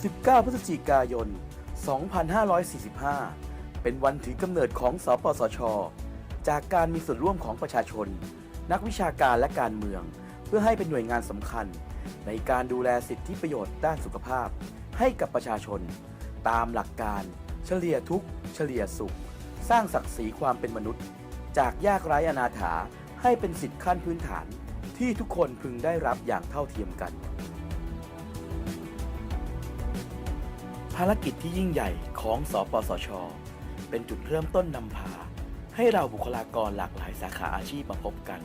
19 พฤศจิกายน 2545 เป็นวันถือกำเนิดของสปสช จากการมีส่วนร่วมของประชาชน นักวิชาการและการเมือง เพื่อให้เป็นหน่วยงานสำคัญ ในการดูแลสิทธิประโยชน์ด้านสุขภาพ ให้กับประชาชน ตามหลักการ เฉลี่ยทุกข์ เฉลี่ยสุข สร้างศักดิ์ศรีความเป็นมนุษย์ จากยากไร้อนาถาให้เป็นสิทธิขั้นพื้นฐานที่ทุกคนพึงได้รับอย่างเท่าเทียมกัน ภารกิจที่ยิ่งใหญ่ของสปสช เป็นจุดเริ่มต้นนำพา ให้เราบุคลากรหลากหลายสาขาอาชีพมาพบกัน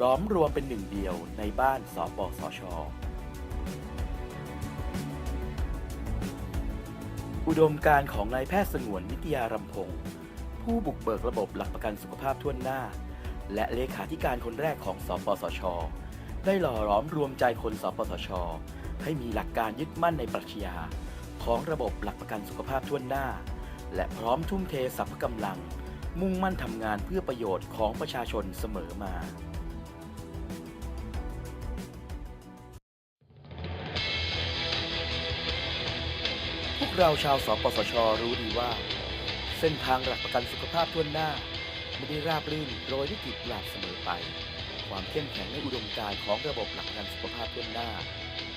ล้อมรวมเป็นหนึ่งเดียวในบ้านสปสช อุดมการของนายแพทย์สงวนนิตยารำพงศ์ผู้บุกเบิกระบบหลักประกันสุขภาพทั่วหน้า และเลขาธิการคนแรกของสปสช ได้หล่อหลอมรวมใจคนสปสช ให้มีหลักการยึดมั่นในปรัชญา ของระบบหลักประกันสุขภาพทั่วหน้า และพร้อมทุ่มเทสรรพกำลัง มุ่งมั่นทำงานเพื่อประโยชน์ของประชาชนเสมอมาพวกเราชาวสปสช รู้ดีว่า เส้นทางหลักประกันสุขภาพทั่วหน้า ไม่ได้ราบรื่นโรยด้วยกลีบหลาบเสมอไป ความเข้มแข็งในอุดมการณ์ของระบบหลักประกันสุขภาพทั่วหน้า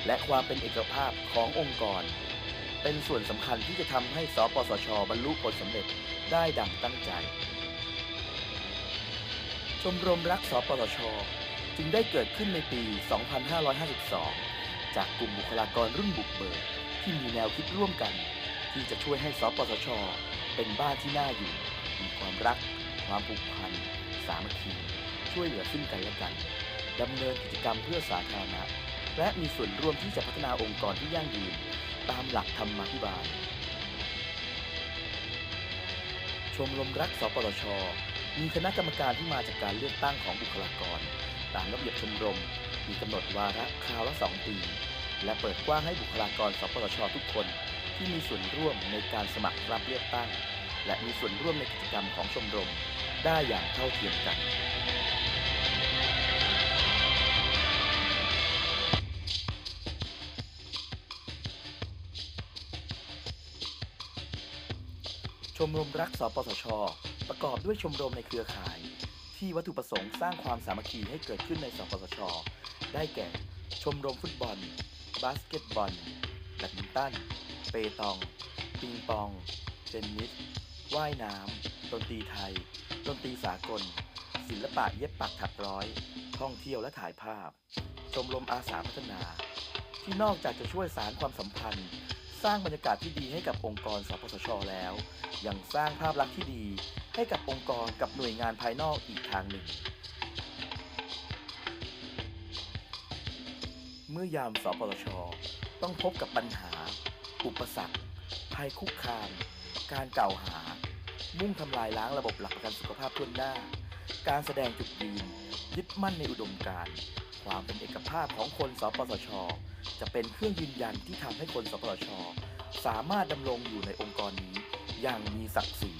และความเป็นเอกภาพขององค์กร เป็นส่วนสำคัญที่จะทำให้สปสช บรรลุผลสำเร็จได้ดังตั้งใจ ชมรมรักสปสช จึงได้เกิดขึ้นในปี 2552 จากกลุ่มบุคลากรรุ่นบุกเบิกที่มีแนวคิดร่วมกัน ที่จะช่วยให้สปสช เป็นบ้านที่น่าอยู่ มีความรัก ความผูกพัน สามัคคี ช่วยเหลือซึ่งกันและกันดำเนินกิจกรรมเพื่อสาธารณะ และมีส่วนร่วมที่จะพัฒนาองค์กรที่ยั่งยืน ตามหลักธรรมาภิบาล ชมรมรักสปสชมีคณะกรรมการที่มาจากการเลือกตั้งของบุคลากร ตามระเบียบชมรม มีกำหนดวาระคราวละสองปี และเปิดกว้างให้บุคลากรสปสชทุกคนที่มีส่วนร่วมในการสมัครรับเลือกตั้ง และมีส่วนร่วมในกิจกรรมของชมรม ได้อย่างเท่าเทียมกัน ชมรมรักสปสช ประกอบด้วยชมรมในเครือข่าย ที่วัตถุประสงค์สร้างความสามัคคีให้เกิดขึ้นในสปสช ได้แก่ ชมรมฟุตบอล บาสเกตบอลแบดมินตัน เปตอง ปิงปอง เทนนิส ว่ายน้ำดนตรีไทยดนตรีสากล ศิลปะเย็บปักถักร้อย ท่องเที่ยวและถ่ายภาพ ชมรมอาสาพัฒนา ที่นอกจากจะช่วยสารความสัมพันธ์ ร้างบรรยากาศที่ดีให้กับองค์กรสปสช แล้ว ยังสร้างภาพลักษณ์ที่ดี ให้กับองค์กรกับหน่วยงานภายนอกอีกทางหนึ่ง เมื่อยามสปสช ต้องพบกับปัญหา อุปสรรค ภัยคุกคาม การกล่าวหา มุ่งทำลายล้างระบบหลักประกันสุขภาพทั่วหน้า การแสดงจุดยืนยึดมั่นในอุดมการณ์ความเป็นเอกภาพของคนสปสช จะเป็นเครื่องยืนยันที่ทำให้คนสปสชสามารถดำรงอยู่ในองค์กรนี้ อย่างมีศักดิ์ศรี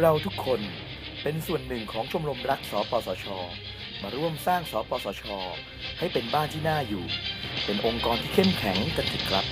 เราทุกคนเป็นส่วนหนึ่งของชมรมรักสปสช มาร่วมสร้างสปสช ให้เป็นบ้านที่น่าอยู่ เป็นองค์กรที่เข้มแข็งกันเถอะครับ